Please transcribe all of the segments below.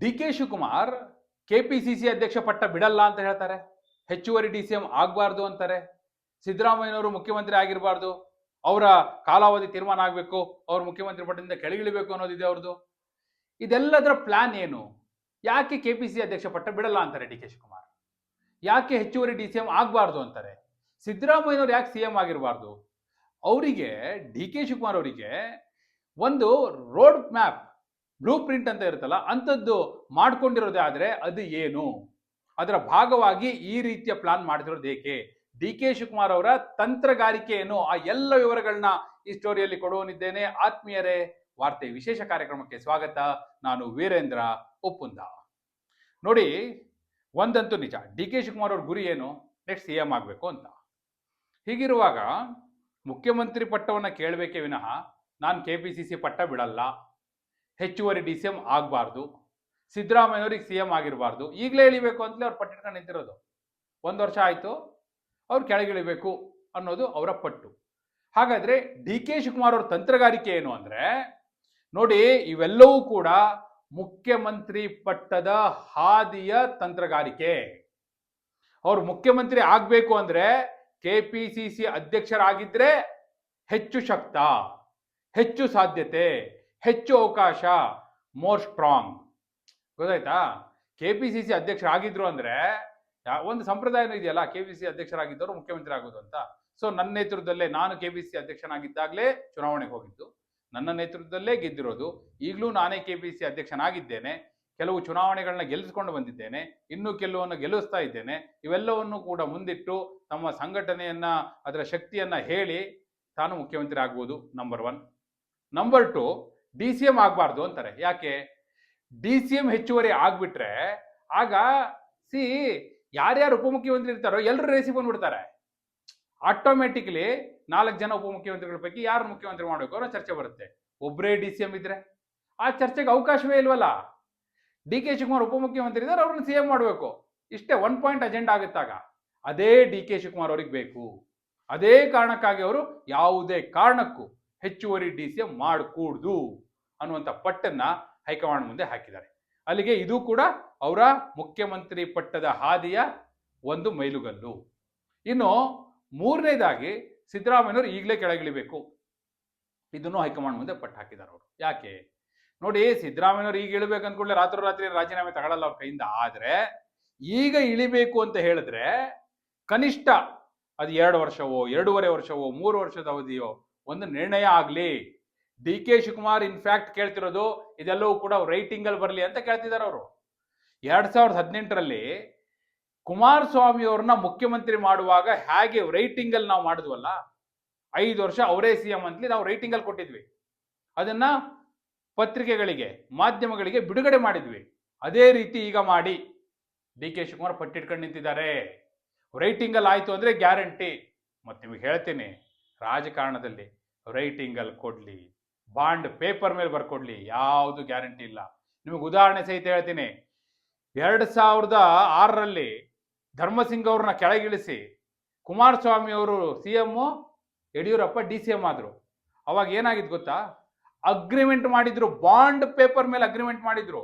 D K Shivakumar KPCC ಅಧ್ಯಕ್ಷ ಪಟ್ಟ ಬಿಡಲ್ಲ ಅಂತ ಹೇಳ್ತಾರೆ. ಹೆಚ್ಚುವರಿ ಡಿ ಸಿ ಎಂ ಆಗಬಾರ್ದು ಅಂತಾರೆ. ಸಿದ್ದರಾಮಯ್ಯನವರು ಮುಖ್ಯಮಂತ್ರಿ ಆಗಿರಬಾರ್ದು. ಅವರ ಕಾಲಾವಧಿ ತೀರ್ಮಾನ ಆಗಬೇಕು. ಅವ್ರ ಮುಖ್ಯಮಂತ್ರಿ ಪಟ್ಟದಿಂದ ಕೆಳಗಿಳಿಬೇಕು ಅನ್ನೋದಿದೆ ಅವ್ರದ್ದು ಇದೆಲ್ಲದರ ಪ್ಲಾನ್ ಏನು? ಯಾಕೆ ಕೆ ಪಿ ಸಿ ಅಧ್ಯಕ್ಷ ಪಟ್ಟ ಬಿಡಲ್ಲ ಅಂತಾರೆ ಡಿ ಕೆ ಶಿವಕುಮಾರ್? ಯಾಕೆ ಹೆಚ್ಚುವರಿ ಡಿ ಸಿ ಎಂ ಆಗಬಾರ್ದು ಅಂತಾರೆ? ಸಿದ್ದರಾಮಯ್ಯನವ್ರು ಯಾಕೆ ಸಿ ಎಂ ಆಗಿರಬಾರ್ದು? ಅವರಿಗೆ, ಡಿ ಕೆ ಶಿವಕುಮಾರ್ ಅವರಿಗೆ ಒಂದು ರೋಡ್ ಮ್ಯಾಪ್ ಬ್ಲೂ ಪ್ರಿಂಟ್ ಅಂತ ಇರುತ್ತಲ್ಲ, ಅಂಥದ್ದು ಮಾಡ್ಕೊಂಡಿರೋದೇ ಆದರೆ ಅದು ಏನು? ಅದರ ಭಾಗವಾಗಿ ಈ ರೀತಿಯ ಪ್ಲಾನ್ ಮಾಡಿದಿರೋದು ಏಕೆ? ಡಿ ಕೆ ಶಿವಕುಮಾರ್ ಅವರ ತಂತ್ರಗಾರಿಕೆ ಏನು ಆ ಎಲ್ಲ ವಿವರಗಳನ್ನ ಈ ಸ್ಟೋರಿಯಲ್ಲಿ ಕೊಡುವನಿದ್ದೇನೆ ಆತ್ಮೀಯರೇ, ವಾರ್ತೆ ವಿಶೇಷ ಕಾರ್ಯಕ್ರಮಕ್ಕೆ ಸ್ವಾಗತ. ನಾನು ವೀರೇಂದ್ರ ಒಪ್ಪುಂದ ನೋಡಿ, ಒಂದಂತೂ ನಿಜ. ಡಿ ಕೆ ಶಿವಕುಮಾರ್ ಅವ್ರ ಗುರಿ ಏನು? ನೆಕ್ಸ್ಟ್ ಸಿ ಎಂ ಆಗಬೇಕು ಅಂತ. ಹೀಗಿರುವಾಗ ಮುಖ್ಯಮಂತ್ರಿ ಪಟ್ಟವನ್ನು ಕೇಳಬೇಕೇ ವಿನಃ, ನಾನು ಕೆ ಪಿ ಸಿ ಸಿ ಪಟ್ಟ ಬಿಡಲ್ಲ. ಹೆಚ್ಚುವರಿ ಡಿ ಸಿ ಎಂ ಆಗಬಾರ್ದು. ಸಿದ್ದರಾಮಯ್ಯವ್ರಿಗೆ ಸಿ ಎಂ ಆಗಿರಬಾರ್ದು. ಈಗಲೇ ಇಳಿಬೇಕು ಅಂತಲೇ ಅವ್ರು ಪಟ್ಟಿಟ್ಕೊಂಡು ನಿಂತಿರೋದು. ಒಂದು ವರ್ಷ ಆಯಿತು, ಅವ್ರು ಕೆಳಗಿಳಿಬೇಕು ಅನ್ನೋದು ಅವರ ಪಟ್ಟು. ಹಾಗಾದರೆ ಡಿ ಕೆ ಶಿವಕುಮಾರ್ ಅವ್ರ ತಂತ್ರಗಾರಿಕೆ ಏನು ಅಂದರೆ, ನೋಡಿ ಇವೆಲ್ಲವೂ ಕೂಡ ಮುಖ್ಯಮಂತ್ರಿ ಪಟ್ಟದ ಹಾದಿಯ ತಂತ್ರಗಾರಿಕೆ. ಅವ್ರು ಮುಖ್ಯಮಂತ್ರಿ ಆಗಬೇಕು ಅಂದರೆ ಕೆ ಪಿ ಸಿ ಸಿ ಅಧ್ಯಕ್ಷರಾಗಿದ್ದರೆ ಹೆಚ್ಚು ಶಕ್ತ, ಹೆಚ್ಚು ಸಾಧ್ಯತೆ. ಹೆಚ್ಚು ಅವಕಾಶ ಮೋರ್ ಸ್ಟ್ರಾಂಗ್ ಗೊತ್ತಾಯ್ತಾ? ಕೆ ಪಿ ಸಿ ಸಿ ಅಧ್ಯಕ್ಷರಾಗಿದ್ರು ಅಂದ್ರೆ ಒಂದು ಸಂಪ್ರದಾಯ ಇದೆಯಲ್ಲ ಕೆ ಪಿ ಸಿ ಅಧ್ಯಕ್ಷರಾಗಿದ್ದವರು ಮುಖ್ಯಮಂತ್ರಿ ಆಗೋದು ಅಂತ. ಸೊ ನನ್ನ ನೇತೃತ್ವದಲ್ಲೇ ನಾನು ಕೆ ಪಿ ಸಿ ಅಧ್ಯಕ್ಷನಾಗಿದ್ದಾಗಲೇ ಚುನಾವಣೆಗೆ ಹೋಗಿದ್ದು. ನನ್ನ ನೇತೃತ್ವದಲ್ಲೇ ಗೆದ್ದಿರೋದು. ಈಗಲೂ ನಾನೇ ಕೆ ಪಿ ಸಿ ಅಧ್ಯಕ್ಷನಾಗಿದ್ದೇನೆ. ಕೆಲವು ಚುನಾವಣೆಗಳನ್ನ ಗೆಲ್ಲಿಸ್ಕೊಂಡು ಬಂದಿದ್ದೇನೆ. ಇನ್ನೂ ಕೆಲವನ್ನು ಗೆಲ್ಲಿಸ್ತಾ ಇದ್ದೇನೆ. ಇವೆಲ್ಲವನ್ನು ಕೂಡ ಮುಂದಿಟ್ಟು ತಮ್ಮ ಸಂಘಟನೆಯನ್ನ, ಅದರ ಶಕ್ತಿಯನ್ನ ಹೇಳಿ ತಾನು ಮುಖ್ಯಮಂತ್ರಿ ಆಗ್ಬೋದು number one number two D C M ಆಗಬಾರ್ದು ಅಂತಾರೆ. ಯಾಕೆ? ಡಿ ಸಿ ಎಂ ಹೆಚ್ಚುವರಿ ಆಗ್ಬಿಟ್ರೆ ಆಗ ಸಿ ಯಾರ್ಯಾರು ಉಪಮುಖ್ಯಮಂತ್ರಿ ಇರ್ತಾರೋ ಎಲ್ಲರೂ ರೇಸಿಗೆ ಬಂದ್ಬಿಡ್ತಾರೆ. ಆಟೋಮೆಟಿಕ್ಲಿ ನಾಲ್ಕು ಜನ ಉಪಮುಖ್ಯಮಂತ್ರಿಗಳ ಪೈಕಿ ಯಾರು ಮುಖ್ಯಮಂತ್ರಿ ಮಾಡಬೇಕು ಅನ್ನೋ ಚರ್ಚೆ ಬರುತ್ತೆ. ಒಬ್ಬರೇ ಡಿ ಸಿ ಎಂ ಇದ್ರೆ. ಆ ಚರ್ಚೆಗೆ ಅವಕಾಶವೇ ಇಲ್ವಲ್ಲ? ಡಿ ಕೆ ಶಿವಕುಮಾರ್ ಉಪಮುಖ್ಯಮಂತ್ರಿ ಇದ್ದಾರೆ, ಅವ್ರನ್ನ ಸಿ ಎಂ ಮಾಡಬೇಕು. ಇಷ್ಟೇ ಒನ್ ಪಾಯಿಂಟ್ ಅಜೆಂಡಾ ಆಗುತ್ತಾಗ. ಅದೇ ಡಿ ಕೆ ಶಿವಕುಮಾರ್ ಅವ್ರಿಗೆ ಬೇಕು. ಅದೇ ಕಾರಣಕ್ಕಾಗಿ ಅವರು ಯಾವುದೇ ಕಾರಣಕ್ಕೂ ಹೆಚ್ಚುವರಿ ಡಿ ಸಿ ಎಂ ಮಾಡಕೂಡ್ದು. ಅನ್ನುವಂಥ ಪಟ್ಟನ್ನ ಹೈಕಮಾಂಡ್ ಮುಂದೆ ಹಾಕಿದ್ದಾರೆ. ಅಲ್ಲಿಗೆ ಇದು ಕೂಡ ಅವರ ಮುಖ್ಯಮಂತ್ರಿ ಪಟ್ಟದ ಹಾದಿಯ ಒಂದು ಮೈಲುಗಲ್ಲು. ಇನ್ನು ಮೂರನೇದಾಗಿ ಸಿದ್ದರಾಮಯ್ಯವರು ಈಗಲೇ ಕೆಳಗಿಳಿಬೇಕು. ಇದನ್ನು ಹೈಕಮಾಂಡ್ ಮುಂದೆ ಪಟ್ಟು ಹಾಕಿದ್ದಾರೆ ಅವರು. ಯಾಕೆ? ನೋಡಿ ಸಿದ್ದರಾಮಯ್ಯವರು ಈಗ ಇಳಿಬೇಕು ಅಂದ್ಕೊಳ್ಳೆ ರಾತ್ರಿ ರಾತ್ರಿ ರಾಜೀನಾಮೆ ತಗೊಳ್ಳಲ್ಲ ಅವ್ರ ಕೈಯಿಂದ. ಆದರೆ ಈಗ ಇಳಿಬೇಕು ಅಂತ ಹೇಳಿದ್ರೆ ಕನಿಷ್ಠ ಅದು ಎರಡು ವರ್ಷವೋ, ಎರಡೂವರೆ ವರ್ಷವೋ, ಮೂರು ವರ್ಷದ ಅವಧಿಯೋ ಒಂದು ನಿರ್ಣಯ ಆಗ್ಲಿ. ಡಿ ಕೆ ಶಿವಕುಮಾರ್ ಇನ್ಫ್ಯಾಕ್ಟ್ ಕೇಳ್ತಿರೋದು ಇದೆಲ್ಲವೂ ಕೂಡ ರೈಟಿಂಗ್ ಅಲ್ಲಿ ಬರಲಿ ಅಂತ ಕೇಳ್ತಿದ್ದಾರೆ ಅವರು. ಎರಡ್ ಸಾವಿರದ ಹದಿನೆಂಟರಲ್ಲಿ ಕುಮಾರಸ್ವಾಮಿ ಅವ್ರನ್ನ ಮುಖ್ಯಮಂತ್ರಿ ಮಾಡುವಾಗ ಹೇಗೆ ರೈಟಿಂಗ್ ಅಲ್ಲಿ ನಾವು ಮಾಡಿದ್ವಲ್ಲ, ಐದು ವರ್ಷ ಅವರೇ ಸಿ ಎಂ ಅಂತಲಿ ನಾವು ರೈಟಿಂಗ್ ಅಲ್ಲಿ ಕೊಟ್ಟಿದ್ವಿ. ಅದನ್ನ ಪತ್ರಿಕೆಗಳಿಗೆ, ಮಾಧ್ಯಮಗಳಿಗೆ ಬಿಡುಗಡೆ ಮಾಡಿದ್ವಿ. ಅದೇ ರೀತಿ ಈಗ ಮಾಡಿ. ಡಿ ಕೆ ಶಿವಕುಮಾರ್ ಪಟ್ಟಿಟ್ಕೊಂಡು ನಿಂತಿದ್ದಾರೆ. ರೈಟಿಂಗ್ ಅಲ್ಲಿ ಆಯ್ತು ಅಂದ್ರೆ ಗ್ಯಾರಂಟಿ ಮತ್ತೆ ನಿಮಗೆ ಹೇಳ್ತೀನಿ, ರಾಜಕಾರಣದಲ್ಲಿ ರೈಟಿಂಗ್ ಅಲ್ಲಿ ಕೊಡ್ಲಿ. ಬಾಂಡ್ ಪೇಪರ್ ಮೇಲೆ ಬರ್ಕೊಡ್ಲಿ, ಯಾವುದು ಗ್ಯಾರಂಟಿ ಇಲ್ಲ. ನಿಮಗೆ ಉದಾಹರಣೆ ಸಹಿತ ಹೇಳ್ತೀನಿ. ಎರಡ್ ಸಾವಿರದ ಆರರಲ್ಲಿ ಧರ್ಮಸಿಂಗ್ ಅವ್ರನ್ನ ಕೆಳಗಿಳಿಸಿ ಕುಮಾರಸ್ವಾಮಿ ಅವರು C M Yediyurappa D C M ಆದ್ರು. ಅವಾಗ ಏನಾಗಿತ್ತು ಗೊತ್ತಾ? ಅಗ್ರಿಮೆಂಟ್ ಮಾಡಿದ್ರು, ಬಾಂಡ್ ಪೇಪರ್ ಮೇಲೆ ಅಗ್ರಿಮೆಂಟ್ ಮಾಡಿದ್ರು.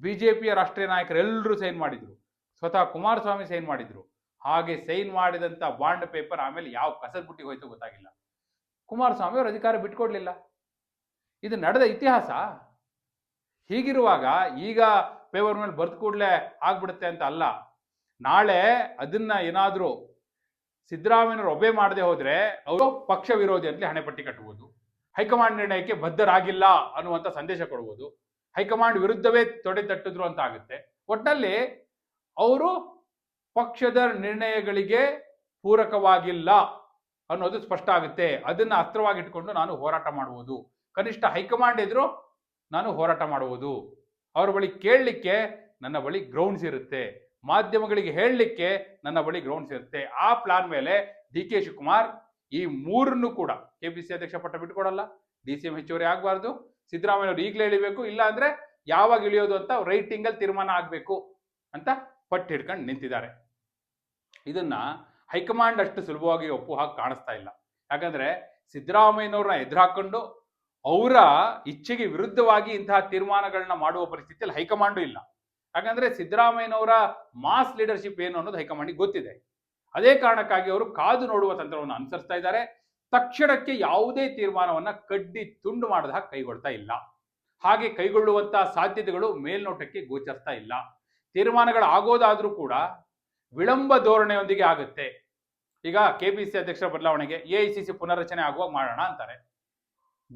ಬಿಜೆಪಿಯ ರಾಷ್ಟ್ರೀಯ ನಾಯಕರು ಎಲ್ಲರೂ ಸೈನ್ ಮಾಡಿದ್ರು. ಸ್ವತಃ ಕುಮಾರಸ್ವಾಮಿ ಸೈನ್ ಮಾಡಿದ್ರು. ಹಾಗೆ ಸೈನ್ ಮಾಡಿದಂತ ಬಾಂಡ್ ಪೇಪರ್ ಆಮೇಲೆ ಯಾವ ಕಸದ ಬುಟ್ಟಿಗೆ ಹೋಯ್ತು ಗೊತ್ತಾಗಿಲ್ಲ. ಕುಮಾರಸ್ವಾಮಿ ಅವರು ಅಧಿಕಾರ ಬಿಟ್ಕೊಡ್ಲಿಲ್ಲ. ಇದು ನಡೆದ ಇತಿಹಾಸ. ಹೀಗಿರುವಾಗ ಈಗ ಪೇವರ್ ಮೇಲೆ ಬರ್ದು ಕೂಡಲೇ ಆಗ್ಬಿಡುತ್ತೆ ಅಂತ ಅಲ್ಲ. ನಾಳೆ ಅದನ್ನ ಏನಾದರೂ ಸಿದ್ದರಾಮಯ್ಯನವರು ಒಬ್ಬೆ ಮಾಡದೆ ಹೋದ್ರೆ ಅವರು ಪಕ್ಷ ವಿರೋಧಿ ಅಂತಲೇ ಹಣೆಪಟ್ಟಿ ಕಟ್ಟುವುದು, ಹೈಕಮಾಂಡ್ ನಿರ್ಣಯಕ್ಕೆ ಬದ್ಧರಾಗಿಲ್ಲ ಅನ್ನುವಂಥ ಸಂದೇಶ ಕೊಡುವುದು, ಹೈಕಮಾಂಡ್ ವಿರುದ್ಧವೇ ತೊಡೆ ತಟ್ಟಿದ್ರು ಅಂತ ಆಗುತ್ತೆ. ಒಟ್ಟಲ್ಲಿ ಅವರು ಪಕ್ಷದ ನಿರ್ಣಯಗಳಿಗೆ ಪೂರಕವಾಗಿಲ್ಲ ಅನ್ನೋದು ಸ್ಪಷ್ಟ ಆಗುತ್ತೆ. ಅದನ್ನ ಅಸ್ತ್ರವಾಗಿಟ್ಕೊಂಡು ನಾನು ಹೋರಾಟ ಮಾಡುವುದು. ಕನಿಷ್ಠ ಹೈಕಮಾಂಡ್ ಇದ್ರು ನಾನು ಹೋರಾಟ ಮಾಡುವುದು. ಅವರ ಬಳಿ ಕೇಳಲಿಕ್ಕೆ ನನ್ನ ಬಳಿ ಗ್ರೌಂಡ್ಸ್ ಇರುತ್ತೆ. ಮಾಧ್ಯಮಗಳಿಗೆ ಹೇಳಲಿಕ್ಕೆ ನನ್ನ ಬಳಿ ಗ್ರೌಂಡ್ಸ್ ಇರುತ್ತೆ. ಆ ಪ್ಲಾನ್ ಮೇಲೆ ಡಿ ಕೆ ಶಿವಕುಮಾರ್ ಈ ಮೂರನ್ನು ಕೂಡ ಕೆ ಪಿ ಸಿ ಅಧ್ಯಕ್ಷ ಪಟ್ಟ ಬಿಟ್ಕೊಡಲ್ಲ ಡಿ ಸಿ ಎಂ ಹೆಚ್ಚುವರಿ ಆಗಬಾರ್ದು. ಸಿದ್ದರಾಮಯ್ಯವ್ರು ಈಗಲೇ ಇಳಿಬೇಕು. ಇಲ್ಲ ಅಂದ್ರೆ ಯಾವಾಗ ಇಳಿಯೋದು ಅಂತ ರೈಟಿಂಗ್ ಅಲ್ಲಿ ತೀರ್ಮಾನ ಆಗಬೇಕು ಅಂತ ಪಟ್ಟು ಹಿಡ್ಕೊಂಡು ನಿಂತಿದ್ದಾರೆ. ಇದನ್ನ ಹೈಕಮಾಂಡ್ ಅಷ್ಟು ಸುಲಭವಾಗಿ ಒಪ್ಪು ಹಾಕಿ ಕಾಣಿಸ್ತಾ ಇಲ್ಲ. ಯಾಕಂದ್ರೆ ಸಿದ್ದರಾಮಯ್ಯನವ್ರನ್ನ ಎದುರಾಕೊಂಡು ಅವರ ಇಚ್ಛೆಗೆ ವಿರುದ್ಧವಾಗಿ ಇಂತಹ ತೀರ್ಮಾನಗಳನ್ನ ಮಾಡುವ ಪರಿಸ್ಥಿತಿಯಲ್ಲಿ ಹೈಕಮಾಂಡು ಇಲ್ಲ. ಯಾಕಂದ್ರೆ ಸಿದ್ದರಾಮಯ್ಯನವರ ಮಾಸ್ ಲೀಡರ್ಶಿಪ್ ಏನು ಅನ್ನೋದು ಹೈಕಮಾಂಡಿಗೆ ಗೊತ್ತಿದೆ. ಅದೇ ಕಾರಣಕ್ಕಾಗಿ ಅವರು ಕಾದು ನೋಡುವ ತಂತ್ರವನ್ನು ಅನುಸರಿಸ್ತಾ ಇದ್ದಾರೆ. ತಕ್ಷಣಕ್ಕೆ ಯಾವುದೇ ತೀರ್ಮಾನವನ್ನ ಕಡ್ಡಿ ತುಂಡು ಮಾಡದ ಹಾಗೆ ಕೈಗೊಳ್ತಾ ಇಲ್ಲ. ಹಾಗೆ ಕೈಗೊಳ್ಳುವಂತಹ ಸಾಧ್ಯತೆಗಳು ಮೇಲ್ನೋಟಕ್ಕೆ ಗೋಚರಿಸ್ತಾ ಇಲ್ಲ. ತೀರ್ಮಾನಗಳು ಆಗೋದಾದ್ರೂ ಕೂಡ ವಿಳಂಬ ಧೋರಣೆಯೊಂದಿಗೆ ಆಗುತ್ತೆ. ಈಗ ಕೆಪಿಸಿ ಅಧ್ಯಕ್ಷರ ಬದಲಾವಣೆಗೆ ಎಐಸಿಸಿ ಪುನರ್ರಚನೆ ಆಗುವಾಗ ಮಾಡೋಣ ಅಂತಾರೆ.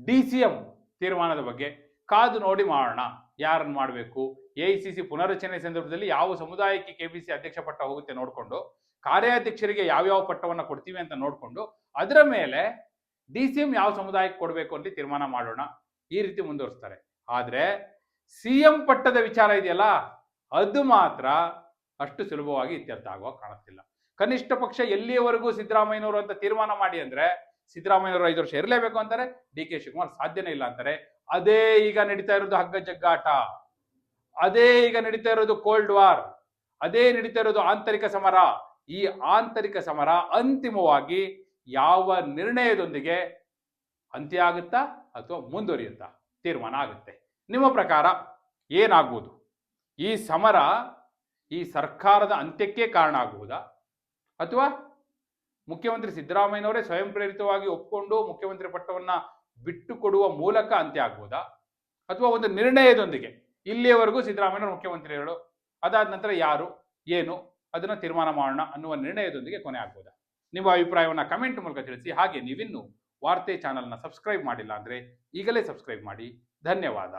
ಡಿ ಸಿ ಎಂ ತೀರ್ಮಾನದ ಬಗ್ಗೆ ಕಾದು ನೋಡಿ ಮಾಡೋಣ. ಯಾರನ್ನು ಮಾಡಬೇಕು? ಎ ಸಿ ಸಿ ಪುನರ್ರಚನೆ ಸಂದರ್ಭದಲ್ಲಿ ಯಾವ ಸಮುದಾಯಕ್ಕೆ ಕೆಪಿಸಿ ಅಧ್ಯಕ್ಷ ಪಟ್ಟ ಹೋಗುತ್ತೆ ನೋಡಿಕೊಂಡು, ಕಾರ್ಯಾಧ್ಯಕ್ಷರಿಗೆ ಯಾವ್ಯಾವ ಪಟ್ಟವನ್ನ ಕೊಡ್ತೀವಿ ಅಂತ ನೋಡಿಕೊಂಡು, ಅದರ ಮೇಲೆ ಡಿ ಸಿ ಎಂ ಯಾವ ಸಮುದಾಯಕ್ಕೆ ಕೊಡಬೇಕು ಅಂತ ತೀರ್ಮಾನ ಮಾಡೋಣ. ಈ ರೀತಿ ಮುಂದುವರಿಸ್ತಾರೆ. ಆದರೆ ಸಿ ಎಂ ಪಟ್ಟದ ವಿಚಾರ ಇದೆಯಲ್ಲ, ಅದು ಮಾತ್ರ ಅಷ್ಟು ಸುಲಭವಾಗಿ ಇತ್ಯರ್ಥ ಆಗುವ ಕಾಣುತ್ತಿಲ್ಲ. ಕನಿಷ್ಠ ಪಕ್ಷ ಎಲ್ಲಿಯವರೆಗೂ ಸಿದ್ದರಾಮಯ್ಯನವರು ಅಂತ ತೀರ್ಮಾನ ಮಾಡಿ ಅಂದ್ರೆ ಸಿದ್ದರಾಮಯ್ಯನವರು ಐದು ವರ್ಷ ಇರಲೇಬೇಕು ಅಂತಾರೆ. ಡಿ ಕೆ ಶಿವಕುಮಾರ್ ಸಾಧ್ಯನೇ ಇಲ್ಲ ಅಂತಾರೆ. ಅದೇ ಈಗ ನಡೀತಾ ಇರೋದು ಹಗ್ಗ ಜಗ್ಗಾಟ ಅದೇ ಈಗ ನಡೀತಾ ಇರೋದು ಕೋಲ್ಡ್ ವಾರ್ ಅದೇ ನಡೀತಾ ಇರೋದು ಆಂತರಿಕ ಸಮರ. ಈ ಆಂತರಿಕ ಸಮರ ಅಂತಿಮವಾಗಿ ಯಾವ ನಿರ್ಣಯದೊಂದಿಗೆ ಅಂತ್ಯ ಆಗುತ್ತಾ ಅಥವಾ ಮುಂದುವರಿಯುತ್ತಾ ತೀರ್ಮಾನ ಆಗುತ್ತೆ. ನಿಮ್ಮ ಪ್ರಕಾರ ಏನಾಗುವುದು? ಈ ಸಮರ ಈ ಸರ್ಕಾರದ ಅಂತ್ಯಕ್ಕೆ ಕಾರಣ ಆಗುವುದಾ ಅಥವಾ ಮುಖ್ಯಮಂತ್ರಿ ಸಿದ್ದರಾಮಯ್ಯನವರೇ ಸ್ವಯಂ ಪ್ರೇರಿತವಾಗಿ ಒಪ್ಕೊಂಡು ಮುಖ್ಯಮಂತ್ರಿ ಪಟ್ಟವನ್ನ ಬಿಟ್ಟು ಕೊಡುವ ಮೂಲಕ ಅಂತ್ಯ ಆಗ್ಬೋದಾ? ಅಥವಾ ಒಂದು ನಿರ್ಣಯದೊಂದಿಗೆ ಇಲ್ಲಿಯವರೆಗೂ ಸಿದ್ದರಾಮಯ್ಯನವರು ಮುಖ್ಯಮಂತ್ರಿಗಳು, ಅದಾದ ನಂತರ ಯಾರು, ಏನು, ಅದನ್ನ ತೀರ್ಮಾನ ಮಾಡೋಣ ಅನ್ನುವ ನಿರ್ಣಯದೊಂದಿಗೆ ಕೊನೆ ಆಗ್ಬೋದಾ? ನಿಮ್ಮ ಅಭಿಪ್ರಾಯವನ್ನು ಕಮೆಂಟ್ ಮೂಲಕ ತಿಳಿಸಿ. ಹಾಗೆ ನೀವಿನ್ನು ವಾರ್ತೆ ಚಾನಲ್ನ ಸಬ್ಸ್ಕ್ರೈಬ್ ಮಾಡಿಲ್ಲ ಅಂದ್ರೆ ಈಗಲೇ ಸಬ್ಸ್ಕ್ರೈಬ್ ಮಾಡಿ. ಧನ್ಯವಾದ.